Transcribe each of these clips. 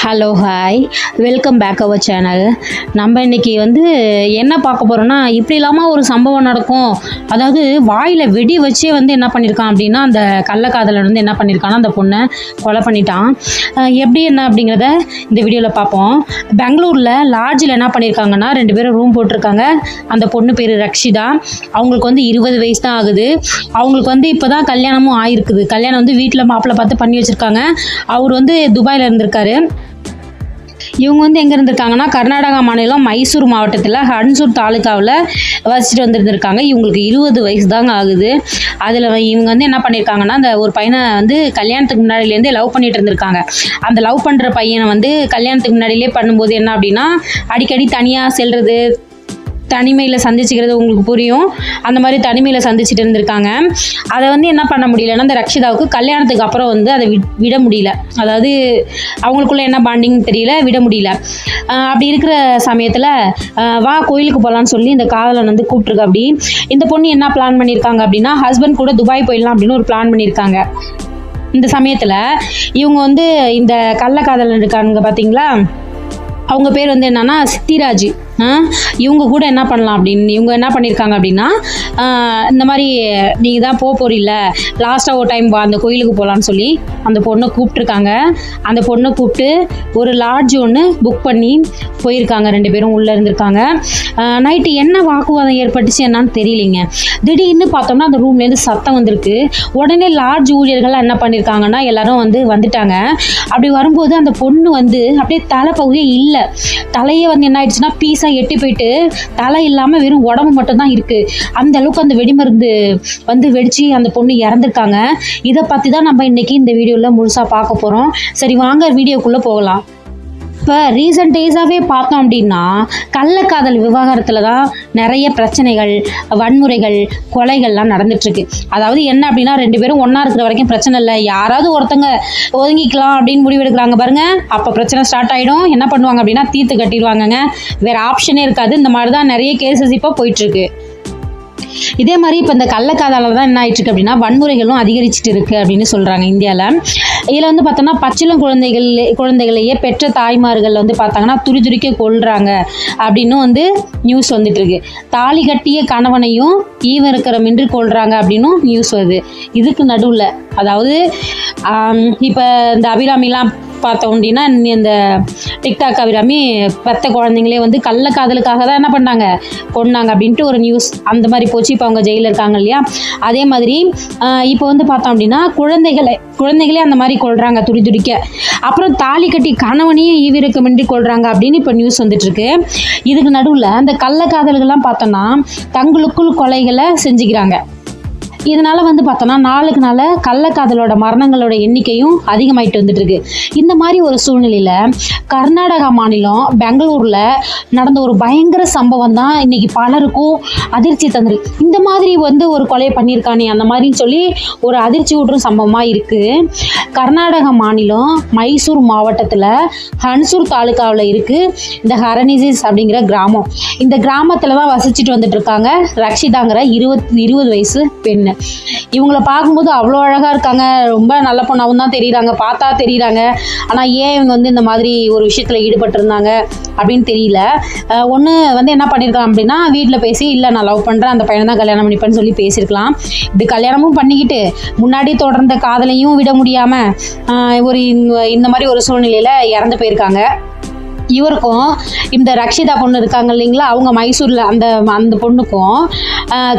Hello hi welcome back our channel நம்ம இன்னைக்கு வந்து என்ன பார்க்க போகிறோன்னா இப்படி இல்லாமல் ஒரு சம்பவம் நடக்கும். அதாவது வாயில் வெடி வச்சே வந்து என்ன பண்ணியிருக்கான் அப்படின்னா அந்த கள்ளக்காதலன் வந்து என்ன பண்ணியிருக்கான்னா அந்த பொண்ணை கொலை பண்ணிட்டான். எப்படி என்ன அப்படிங்கிறத இந்த வீடியோவில் பார்ப்போம். பெங்களூரில் லாட்ஜில் என்ன பண்ணியிருக்காங்கன்னா ரெண்டு பேரும் ரூம் போட்டிருக்காங்க. அந்த பொண்ணு பேர் ரக்ஷிதா. அவங்களுக்கு வந்து இருபது வயசு தான் ஆகுது. அவங்களுக்கு வந்து இப்போ தான் கல்யாணமும் ஆயிருக்குது. கல்யாணம் வந்து வீட்டில் மாப்பிள்ளை பார்த்து பண்ணி வச்சுருக்காங்க. அவர் வந்து துபாயில் இருந்திருக்காரு. இவங்க வந்து எங்கே இருந்திருக்காங்கன்னா கர்நாடகா மாநிலம் மைசூர் மாவட்டத்தில் ஹன்சூர் தாலுக்காவில் வசிச்சுட்டு வந்திருந்திருக்காங்க. இவங்களுக்கு இருபது வயசு தாங்க ஆகுது. அதில் இவங்க வந்து என்ன பண்ணியிருக்காங்கன்னா அந்த ஒரு பையனை வந்து கல்யாணத்துக்கு முன்னாடியிலேருந்தே லவ் பண்ணிட்டு இருந்திருக்காங்க. அந்த லவ் பண்ணுற பையனை வந்து கல்யாணத்துக்கு முன்னாடியிலே பண்ணும்போது என்ன அப்படின்னா அடிக்கடி தனியாக செல்வது தனிமையில் சந்திச்சுக்கிறது உங்களுக்கு புரியும். அந்த மாதிரி தனிமையில் சந்திச்சுட்டு இருந்திருக்காங்க. அதை வந்து என்ன பண்ண முடியலன்னா அந்த ரக்ஷிதாவுக்கு கல்யாணத்துக்கு அப்புறம் வந்து அதை விட முடியல. அதாவது அவங்களுக்குள்ள என்ன பாண்டிங் தெரியல விட முடியல. அப்படி இருக்கிற சமயத்தில் வா கோயிலுக்கு போகலான்னு சொல்லி இந்த காதலன் வந்து கூப்பிட்ருக்கு அப்படி. இந்த பொண்ணு என்ன பிளான் பண்ணியிருக்காங்க அப்படின்னா ஹஸ்பண்ட் கூட துபாய் போயிடலாம் அப்படின்னு ஒரு பிளான் பண்ணியிருக்காங்க. இந்த சமயத்தில் இவங்க வந்து இந்த கள்ளக்காதலன் இருக்காங்க பார்த்தீங்களா அவங்க பேர் வந்து என்னன்னா சித்திராஜ். இவங்க கூட என்ன பண்ணலாம் அப்படின்னு இவங்க என்ன பண்ணியிருக்காங்க அப்படின்னா இந்த மாதிரி நீங்கள் தான் போக போறீல்ல லாஸ்ட்டாக ஒரு டைம் வா அந்த கோயிலுக்கு போகலான்னு சொல்லி அந்த பொண்ணை கூப்பிட்ருக்காங்க அந்த பொண்ணை கூப்பிட்டு ஒரு லாட்ஜ் ஒன்று புக் பண்ணி போயிருக்காங்க ரெண்டு பேரும் உள்ளே இருந்திருக்காங்க. நைட்டு என்ன வாக்குவாதம் ஏற்பட்டுச்சு என்னன்னு தெரியலைங்க. திடீர்னு பார்த்தோம்னா அந்த ரூம்லேருந்து சத்தம் வந்திருக்கு. உடனே லாட்ஜ் ஊழியர்கள்லாம் என்ன பண்ணியிருக்காங்கன்னா எல்லாரும் வந்து வந்துட்டாங்க. அப்படி வரும்போது அந்த பொண்ணு வந்து அப்படியே தலைப்பகுதியே இல்லை. தலையே வந்து என்ன ஆயிடுச்சுன்னா பெருசாக எட்டி போயிட்டு தலை இல்லாமல் வெறும் உடம்பு மட்டும்தான் இருக்குது அந்த அளவுக்கு அந்த வெடிமருந்து வந்து வெடித்து அந்த பொண்ணு இறந்துருக்காங்க. இதை பற்றி தான் நம்ம இன்றைக்கி இந்த வீடியோவில் முழுசாக பார்க்க போகிறோம் சரி வாங்க வீடியோக்குள்ளே போகலாம். இப்போ ரீசெண்ட் டேஸாகவே பார்த்தோம் அப்படின்னா கள்ளக்காதல் விவகாரத்தில் தான் நிறைய பிரச்சனைகள் வன்முறைகள் கொலைகள்லாம் நடந்துட்டுருக்கு. அதாவது என்ன அப்படின்னா ரெண்டு பேரும் ஒன்றா இருக்கிற வரைக்கும் பிரச்சனை இல்லை. யாராவது ஒருத்தங்க ஒதுங்கிக்கலாம் அப்படின்னு முடிவெடுக்கிறாங்க பாருங்க. அப்போ பிரச்சனை ஸ்டார்ட் ஆகிடும் என்ன பண்ணுவாங்க அப்படின்னா தீர்த்து கட்டிடுவாங்கங்க. வேறு ஆப்ஷனே இருக்காது. இந்த மாதிரி தான் நிறைய கேசஸ் இப்போ போயிட்டுருக்கு. இதே மாதிரி இப்போ இந்த கள்ளக்காதால தான் என்ன ஆயிட்டு இருக்கு அப்படின்னா வன்முறைகளும் அதிகரிச்சுட்டு இருக்கு அப்படின்னு சொல்றாங்க இந்தியாவில் இதில் வந்து பார்த்தோம்னா பச்சிளம் குழந்தைகள் குழந்தைகளையே பெற்ற தாய்மார்கள் வந்து பார்த்தாங்கன்னா துரி துரிக்க கொள்றாங்க அப்படின்னும் வந்து நியூஸ் வந்துட்டு இருக்கு. தாலி கட்டிய கணவனையும் ஈவன் இருக்கிற மின்று கொள்றாங்க அப்படின்னும் நியூஸ் வருது. இதுக்கு நடுவில் அதாவது இப்போ இந்த அபிராமிலாம் பார்த்தோம் அப்படின்னா இந்த டிக்டாக் அபிராமி பெத்த குழந்தைங்களே வந்து கள்ளக்காதலுக்காக தான் என்ன பண்ணாங்க? கொன்னாங்க அப்படின்ட்டு ஒரு நியூஸ் அந்த மாதிரி போச்சு. இப்போ அவங்க ஜெயிலில் இருக்காங்க இல்லையா? அதே மாதிரி இப்போ வந்து பார்த்தோம் அப்படின்னா குழந்தைகளை குழந்தைகளே அந்த மாதிரி கொள்றாங்க துடி துடிக்க. அப்புறம் தாலி கட்டி கணவனையும் ஈவிரக்கமின்றி கொள்றாங்க அப்படின்னு இப்போ நியூஸ் வந்துட்டு இருக்கு இதுக்கு நடுவில் அந்த கள்ளக்காதல்கள்லாம் பார்த்தோம்னா தங்களுக்குள் கொலைகளை செஞ்சுக்கிறாங்க. இதனால வந்து பார்த்தோன்னா நாளுக்கு நாள் கள்ளக்காதலோட மரணங்களோட எண்ணிக்கையும் அதிகமாயிட்டு வந்துட்டு இந்த மாதிரி ஒரு சூழ்நிலையில கர்நாடகா மாநிலம் பெங்களூர்ல நடந்த ஒரு பயங்கர சம்பவம் தான் இன்னைக்கு பலருக்கும் அதிர்ச்சி தந்திருக்கு இந்த மாதிரி வந்து ஒரு கொலையை பண்ணியிருக்கானே அந்த மாதிரின்னு சொல்லி ஒரு அதிர்ச்சி ஊற்றும் சம்பவமா இருக்கு. கர்நாடகா மாநிலம் மைசூர் மாவட்டத்தில் ஹன்சூர் தாலுக்காவில் இருக்கு இந்த ஹரனிசிஸ் அப்படிங்கிற கிராமம். இந்த கிராமத்தில் தான் வசிச்சுட்டு வந்துட்டு இருக்காங்க ரக்ஷிதாங்கிற இருபத் இருபது வயசு பெண்ணு. இவங்கள பார்க்கும்போது அவ்வளோ அழகாக இருக்காங்க. ரொம்ப நல்ல பொண்ணாகவும் தான் தெரியுறாங்க. பார்த்தா தெரியுறாங்க. ஆனால் ஏன் இவங்க வந்து இந்த மாதிரி ஒரு விஷயத்தில் ஈடுபட்டிருந்தாங்க அப்படின்னு தெரியல. ஒன்று வந்து என்ன பண்ணியிருக்கலாம் அப்படின்னா வீட்டில் பேசி இல்லை நான் லவ் பண்ணுறேன் அந்த பையனை தான் கல்யாணம் பண்ணிப்பேன்னு சொல்லி பேசியிருக்கலாம் இப்படி கல்யாணமும் பண்ணிக்கிட்டு முன்னாடி தொடர்ந்த காதலையும் விட முடியாமல் ஒரு இந்த மாதிரி ஒரு சூழ்நிலையில் இறந்து போயிருக்காங்க. இவருக்கும் இந்த ரக்ஷிதா பொண்ணு இருக்காங்க இல்லைங்களா? அவங்க மைசூரில் அந்த அந்த பொண்ணுக்கும் ஆஹ்,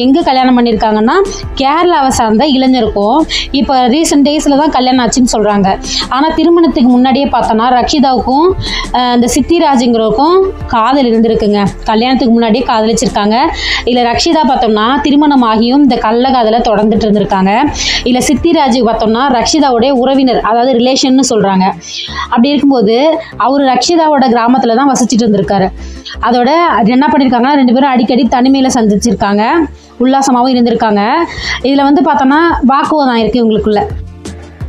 எங்கே கல்யாணம் பண்ணியிருக்காங்கன்னா கேரளாவை சார்ந்த இளைஞருக்கும் இப்போ ரீசெண்ட் டேஸில் தான் கல்யாணம் ஆச்சுன்னு சொல்கிறாங்க ஆனால் திருமணத்துக்கு முன்னாடியே பார்த்தோன்னா ரக்ஷிதாவுக்கும் இந்த சித்திராஜுங்கிறவருக்கும் காதல் இருந்திருக்குங்க. கல்யாணத்துக்கு முன்னாடியே காதலிச்சிருக்காங்க. இல்லை ரக்ஷிதா பார்த்தோம்னா திருமணம் ஆகியும் இந்த கள்ள காதலை தொடர்ந்துட்டு இருந்திருக்காங்க. இல்லை சித்திராஜுக்கு பார்த்தோம்னா ரக்ஷிதாவுடைய உறவினர் அதாவது ரிலேஷன்னு சொல்கிறாங்க அப்படி இருக்கும்போது அவர் ரக்ஷிதாவோட கிராமத்தில் தான் வசிச்சுட்டு இருந்திருக்காரு. அதோட அது என்ன பண்ணியிருக்காங்கன்னா ரெண்டு பேரும் அடிக்கடி தனிமையில் சந்திச்சிருக்காங்க. உல்லாசமாகவும் இருந்திருக்காங்க. இதில் வந்து பார்த்தோன்னா வாக்குவாதம் இருக்குது இவங்களுக்குள்ள.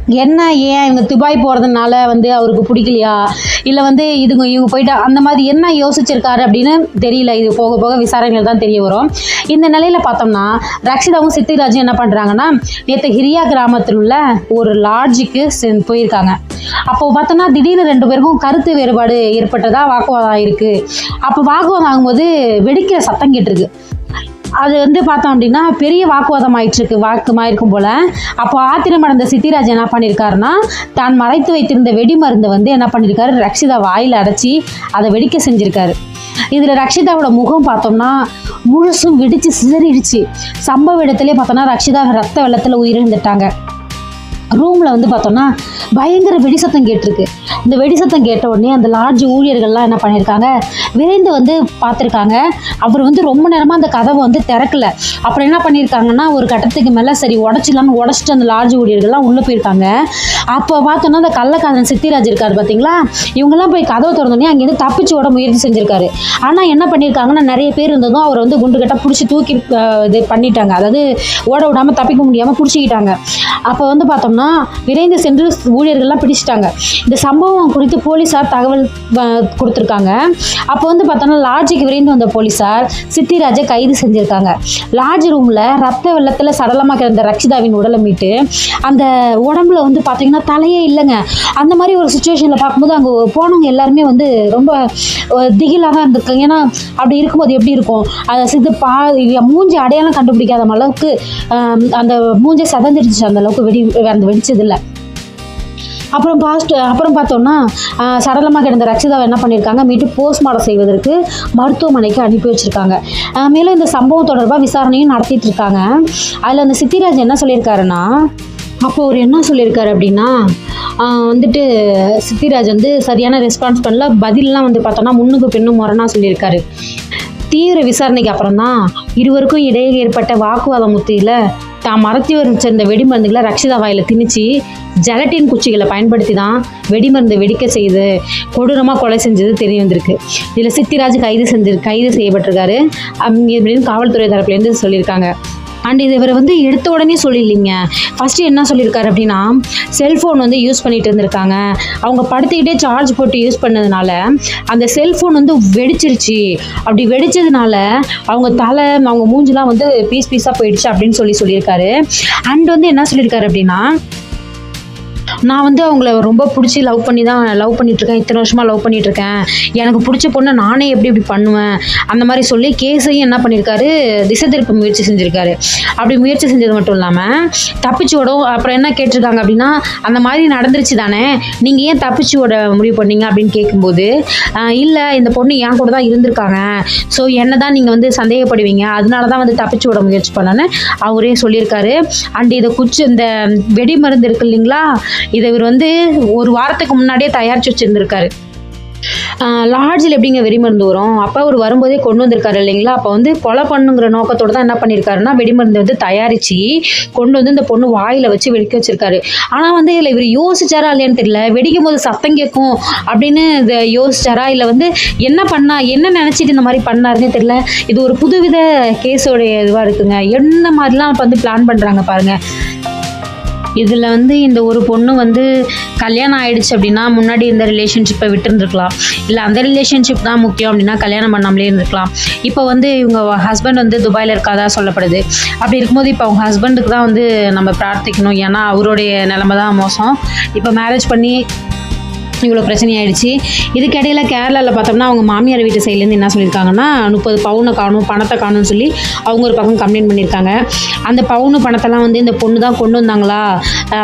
என்ன ஏன் இவங்க துபாய் போகிறதுனால வந்து அவருக்கு பிடிக்கலையா? இல்லை வந்து இதுங்க இவங்க போயிட்டா அந்த மாதிரி என்ன யோசிச்சிருக்காரு அப்படின்னு தெரியல. இது போக போக விசாரணைகள் தான் தெரிய வரும். இந்த நிலையில் பார்த்தோம்னா ரக்ஷிதாவும் சித்திராஜும் என்ன பண்ணுறாங்கன்னா நேற்று ஹிரியா கிராமத்தில் உள்ள ஒரு லாட்ஜுக்கு செ- போயிருக்காங்க. அப்போ பார்த்தோம்னா திடீர்னு ரெண்டு பேருக்கும் கருத்து வேறுபாடு ஏற்பட்டதாக வாக்குவாதம் ஆயிருக்கு. அப்போ வாக்குவாதம் ஆகும்போது வெடிக்கிற சத்தம் கேட்டிருக்கு. அது வந்து பார்த்தோம் அப்படின்னா பெரிய வாக்குவாதம் ஆயிட்டுருக்கு. வாக்குமா வாக்குமாயிருக்கும் போல். அப்போ ஆத்திரமடைந்த சித்திராஜ் என்ன பண்ணியிருக்காருன்னா தான் மறைத்து வைத்திருந்த வெடி மருந்தை வந்து என்ன பண்ணியிருக்காரு ரக்ஷிதா வாயில் அடைச்சி அதை வெடிக்க செஞ்சுருக்காரு. இதில் ரக்ஷிதாவோட முகம் பார்த்தோம்னா முழுசும் வெடித்து சிதறிடுச்சு. சம்பவ இடத்துலேயே பார்த்தோம்னா ரக்ஷிதா ரத்த வெள்ளத்தில் உயிரிழந்துட்டாங்க. ரூமில் வந்து பார்த்தோன்னா பயங்கர வெடி சத்தம் கேட்டிருக்கு. இந்த வெடி சத்தம் கேட்ட உடனே அந்த லாட்ஜ் ஊழியர்கள்லாம் என்ன பண்ணியிருக்காங்க விரைந்து வந்து பார்த்துருக்காங்க. அவர் வந்து ரொம்ப நேரமாக அந்த கதவை வந்து திறக்கல. அப்புறம் என்ன பண்ணியிருக்காங்கன்னா ஒரு கட்டத்துக்கு மேலே சரி உடச்சிடலான்னு உடச்சிட்டு அந்த லாட்ஜ் ஊழியர்கள்லாம் உள்ளே போயிருக்காங்க. அப்போ பார்த்தோன்னா அந்த கள்ளக்காதன் சித்திராஜ் இருக்காரு பார்த்தீங்களா? இவங்கெல்லாம் போய் கதவை திறந்தோடனே அங்கேருந்து தப்பிச்சு ஓட முயற்சி செஞ்சிருக்காரு. ஆனால் என்ன பண்ணியிருக்காங்கன்னா நிறைய பேர் இருந்ததும் அவர் வந்து குண்டு கட்டாக பிடிச்சி தூக்கி இது பண்ணிட்டாங்க. அதாவது ஓட விடாமல் தப்பிக்க முடியாமல் பிடிச்சிக்கிட்டாங்க. அப்போ வந்து பார்த்தோம்னா விரைந்து சென்று ஊழியர்கள்லாம் பிடிச்சிட்டாங்க. இந்த சம்பவம் குறித்து போலீஸார் தகவல் கொடுத்துருக்காங்க. அப்போ வந்து பார்த்தோன்னா லாட்ஜுக்கு விரைந்து வந்த போலீஸார் சித்திராஜை கைது செஞ்சுருக்காங்க. லாட்ஜ் ரூமில் ரத்த வெள்ளத்தில் சடலமாக கிடந்த ரக்ஷிதாவின் உடலை மீட்டு அந்த உடம்புல வந்து பார்த்தீங்கன்னா தலையே இல்லைங்க. அந்த மாதிரி ஒரு சுச்சுவேஷனில் பார்க்கும்போது அங்கே போனவங்க எல்லாருமே வந்து ரொம்ப திகிலாக தான் இருந்திருக்காங்க. ஏன்னா அப்படி இருக்கும்போது எப்படி இருக்கும்? அதை சிது பா மூஞ்சி அடையாளம் கண்டுபிடிக்காத அளவுக்கு அந்த மூஞ்சை சதந்துடுச்சு அந்த அளவுக்கு வெடி அந்த வெடிச்சதில்லை. அப்புறம் பாஸ்ட் அப்புறம் பார்த்தோம்னா சடலமாக கிடந்த ரக்ஷிதாவை என்ன பண்ணியிருக்காங்க? மீட்டு போஸ்ட்மார்ட்டம் செய்வதற்கு மருத்துவமனைக்கு அனுப்பி வச்சுருக்காங்க. மேலும் இந்த சம்பவம் தொடர்பாக விசாரணையும் நடத்திட்டு இருக்காங்க. அதில் அந்த சித்திராஜ் என்ன சொல்லியிருக்காருன்னா அப்போ அவர் என்ன சொல்லியிருக்காரு அப்படின்னா வந்துட்டு சித்திராஜ் வந்து சரியான ரெஸ்பான்ஸ் பண்ணல. பதிலெலாம் வந்து பார்த்தோன்னா முன்னுக்கு பின்னும் முரணா சொல்லியிருக்காரு. தீவிர விசாரணைக்கு அப்புறம் தான் இருவருக்கும் இடையே ஏற்பட்ட வாக்குவாதம் முத்தியில் தான் மரத்தி வச்சிருந்த வெடிமருந்துகளை ரக்ஷிதா வாயில் திணிச்சு ஜெலட்டின் குச்சிகளை பயன்படுத்தி தான் வெடிமருந்து வெடிக்க செய்து கொடூரமாக கொலை செஞ்சது தெரிய வந்திருக்கு. இதில் சித்திராஜ் கைது செஞ்சு கைது செய்யப்பட்டிருக்காரு. அப்படின்னு காவல்துறை தரப்புலேருந்து சொல்லியிருக்காங்க. அண்ட் இது இவர் வந்து எடுத்த உடனே சொல்லிடலிங்க. ஃபஸ்ட்டு என்ன சொல்லியிருக்காரு அப்படின்னா செல்ஃபோன் வந்து யூஸ் பண்ணிட்டு இருந்திருக்காங்க. அவங்க படுத்துக்கிட்டே சார்ஜ் போட்டு யூஸ் பண்ணதுனால அந்த செல்ஃபோன் வந்து வெடிச்சிருச்சு. அப்படி வெடிச்சதுனால அவங்க தலை அவங்க மூஞ்சிலாம் வந்து பீஸ் பீஸாக போயிடுச்சு அப்படின்னு சொல்லி சொல்லியிருக்காரு. அண்ட் வந்து என்ன சொல்லியிருக்காரு அப்படின்னா நான் வந்து அவங்கள ரொம்ப பிடிச்சி லவ் பண்ணி தான் லவ் பண்ணிகிட்ருக்கேன் இத்தனை வருஷமாக லவ் பண்ணிகிட்ருக்கேன் எனக்கு பிடிச்ச பொண்ணை நானே எப்படி இப்படி பண்ணுவேன்? அந்த மாதிரி சொல்லி கேஸையும் என்ன பண்ணியிருக்காரு திசை திருப்ப முயற்சி செஞ்சுருக்காரு. அப்படி முயற்சி செஞ்சது மட்டும் இல்லாமல் தப்பிச்சு ஓடும் அப்புறம் என்ன கேட்டிருக்காங்க அப்படின்னா அந்த மாதிரி நடந்துருச்சு தானே? நீங்கள் ஏன் தப்பிச்சு ஓட முடிவு பண்ணீங்க அப்படின்னு கேட்கும்போது இல்லை இந்த பொண்ணு என் கூட தான் இருந்திருக்காங்க. ஸோ என்ன தான் நீங்கள் வந்து சந்தேகப்படுவீங்க. அதனால தான் வந்து தப்பிச்சு விட முயற்சி பண்ணேன்னு அவரே சொல்லியிருக்காரு. அண்ட் இதை குச்சி இந்த வெடி மருந்து இருக்கு இல்லைங்களா? இதை இவர் வந்து ஒரு வாரத்துக்கு முன்னாடியே தயாரித்து வச்சுருந்துருக்காரு. லாட்ஜில் எப்படிங்க வெடிமருந்து வரும்? அப்போ அவர் வரும்போதே கொண்டு வந்திருக்காரு இல்லைங்களா? அப்போ வந்து கொலை பண்ணுங்கிற நோக்கத்தோடு தான் என்ன பண்ணியிருக்காருன்னா வெடிமருந்து வந்து தயாரித்து கொண்டு வந்து இந்த பொண்ணு வாயில் வச்சு வெடிக்க வச்சிருக்காரு. ஆனால் வந்து இதில் இவர் யோசிச்சாரா இல்லையான்னு தெரியல. வெடிக்கும் போது சத்தம் கேட்கும் அப்படின்னு இதை யோசிச்சாரா? இல்லை வந்து என்ன பண்ணா என்ன நினச்சிட்டு இந்த மாதிரி பண்ணாருன்னே தெரியல. இது ஒரு புதுவித கேஸோடைய இதுவாக இருக்குங்க. என்ன மாதிரிலாம் இப்போ வந்து பிளான் பண்ணுறாங்க பாருங்கள் இதில் வந்து இந்த ஒரு பொண்ணு வந்து கல்யாணம் ஆயிடுச்சு அப்படின்னா முன்னாடி இந்த ரிலேஷன்ஷிப்பை விட்டுருந்துருக்கலாம். இல்லை அந்த ரிலேஷன்ஷிப் தான் முக்கியம் அப்படின்னா கல்யாணம் பண்ணாமலே இருந்திருக்கலாம். இப்போ வந்து இவங்க ஹஸ்பண்ட் வந்து துபாயில் இருக்காதா சொல்லப்படுது. அப்படி இருக்கும்போது இப்போ அவங்க ஹஸ்பண்டுக்கு தான் வந்து நம்ம பிரார்த்திக்கணும். ஏன்னா அவருடைய நிலமை தான் மோசம். இப்போ மேரேஜ் பண்ணி இவ்வளோ பிரச்சனை ஆயிடுச்சு. இதுக்கிடையில் கேரளாவில் பார்த்தோம்னா அவங்க மாமியார் வீட்டு சைட்லேருந்து என்ன சொல்லியிருக்காங்கன்னா முப்பது பவுனை காணும் பணத்தை காணும்னு சொல்லி அவங்க ஒரு பக்கம் கம்ப்ளைண்ட் பண்ணியிருக்காங்க. அந்த பவுனு பணத்தெல்லாம் வந்து இந்த பொண்ணு தான் கொண்டு வந்தாங்களா?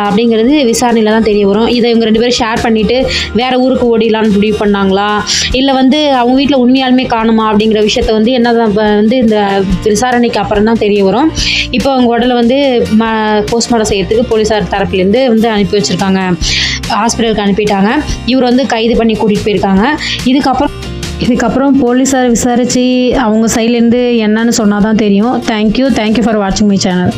அப்படிங்கிறது விசாரணையில் தான் தெரிய வரும். இதை இவங்க ரெண்டு பேரும் ஷேர் பண்ணிவிட்டு வேறு ஊருக்கு ஓடிடலான்னு முடிவு பண்ணாங்களா? இல்லை வந்து அவங்க வீட்டில் உண்மையாலுமே காணுமா அப்படிங்கிற விஷயத்த வந்து என்ன வந்து இந்த விசாரணைக்கு அப்புறம் தான் தெரிய வரும். இப்போ அவங்க உடலை வந்து ம போஸ்ட்மார்ட்டம் செய்யறதுக்கு போலீஸார் தரப்புலேருந்து வந்து அனுப்பி வச்சுருக்காங்க. ஹாஸ்பிட்டலுக்கு அனுப்பிட்டாங்க. இவர் வந்து கைது பண்ணி கூட்டிகிட்டு போயிருக்காங்க. இதுக்கப்புறம் இதுக்கப்புறம் போலீஸார் விசாரித்து அவங்க சைட்லேருந்து என்னன்னு சொன்னால் தான் தெரியும் thank you thank you for வாட்சிங் மை சேனல்